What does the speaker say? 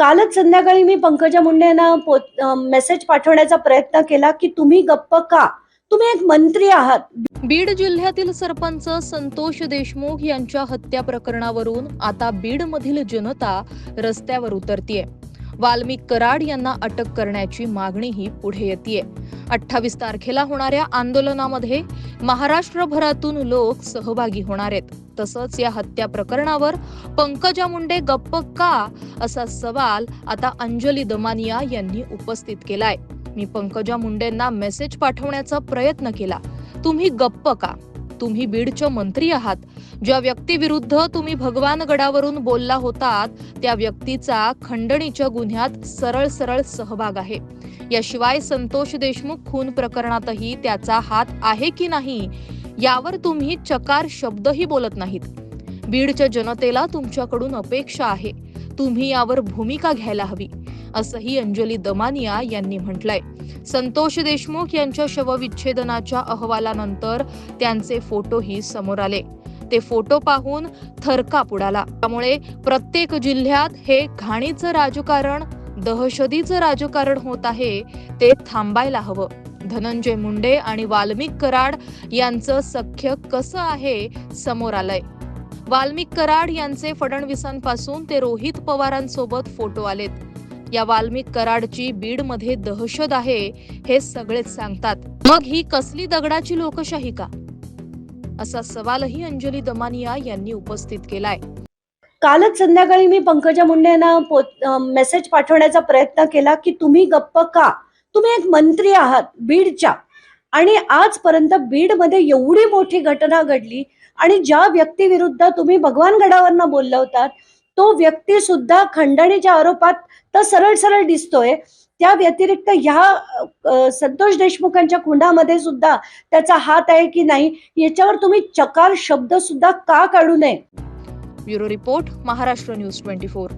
कालच संध्याकाळी मी पंकजा मुंडे यांना मेसेज पाठवण्याचा प्रयत्न केला की तुम्ही गप्प का? तुम्ही एक मंत्री आहात. बीड जिल्ह्यातील सरपंच संतोष देशमुख यांच्या हत्या प्रकरणावरून आता बीड मधील जनता रस्त्यावर उतरतीये. वाल्मिक कराड यांना अटक करण्याची मागणीही पुढे येते अठ्ठावीस तारखेला होणाऱ्या आंदोलनामध्ये महाराष्ट्रभरातून लोक सहभागी होणार आहेत. तसंच या हत्या प्रकरणावर पंकजा मुंडे गप्प का असा सवाल आता अंजली दमानिया यांनी उपस्थित केलाय. मी पंकजा मुंडेंना मेसेज पाठवण्याचा प्रयत्न केला. तुम्ही गप्प का? तुम्ही बीडचे मंत्री आहात. ज्या व्यक्तीविरुद्ध तुम्ही भगवान गडावरून बोलला होतात त्या व्यक्तीचा खंडणीच्या गुन्ह्यात सरळ सरळ सहभाग आहे. याशिवाय संतोष देशमुख खून प्रकरणातही त्याचा हात आहे की नाही यावर तुम्ही चकार शब्दही बोलत नाहीत. बीडच्या जनतेला तुमच्याकडून अपेक्षा आहे. तुम्ही यावर भूमिका घ्यायला हवी असंही अंजली दमानिया यांनी म्हटलंय. संतोष देशमुख यांच्या शवविच्छेदनाच्या अहवालानंतर त्यांचे फोटोही समोर आले. ते फोटो पाहून थरकाप उडाला. त्यामुळे प्रत्येक जिल्ह्यात हे घाणीचं राजकारण दहशतीचं राजकारण होत आहे ते थांबायला हवं. धनंजय मुंडे आणि वाल्मिक कराड यांचं सख्य कसं आहे समोर आलंय. वाल्मिक कराड यांचे फडणवीसांपासून ते रोहित पवारांसोबत फोटो आलेत. या वाल्मिक कराडची बीडमध्ये दहशत आहे हे सगळेच सांगतात. मग ही कसली दगडाची लोकशाही का? असा सवालही अंजली दमानिया यांनी उपस्थित केलाय. कालच संध्याकाळी मी पंकजा मुंडे यांना मेसेज पाठवण्याचा प्रयत्न केला की तुम्ही गप्प का? तुम्ही एक मंत्री आहात बीडच्या. आणि आजपर्यंत बीडमध्ये एवढी मोठी घटना घडली आणि ज्या व्यक्तीविरुद्ध तुम्ही भगवान गडावरनं बोलला होतात तो व्यक्ती सुद्धा खंडणीच्या आरोपात तर सरळ सरळ दिसतोय. त्या व्यतिरिक्त ह्या संतोष देशमुखांच्या खुंडामध्ये सुद्धा त्याचा हात आहे की नाही याच्यावर तुम्ही चकार शब्द सुद्धा का काढू नये? Bureau report Maharashtra news twenty four.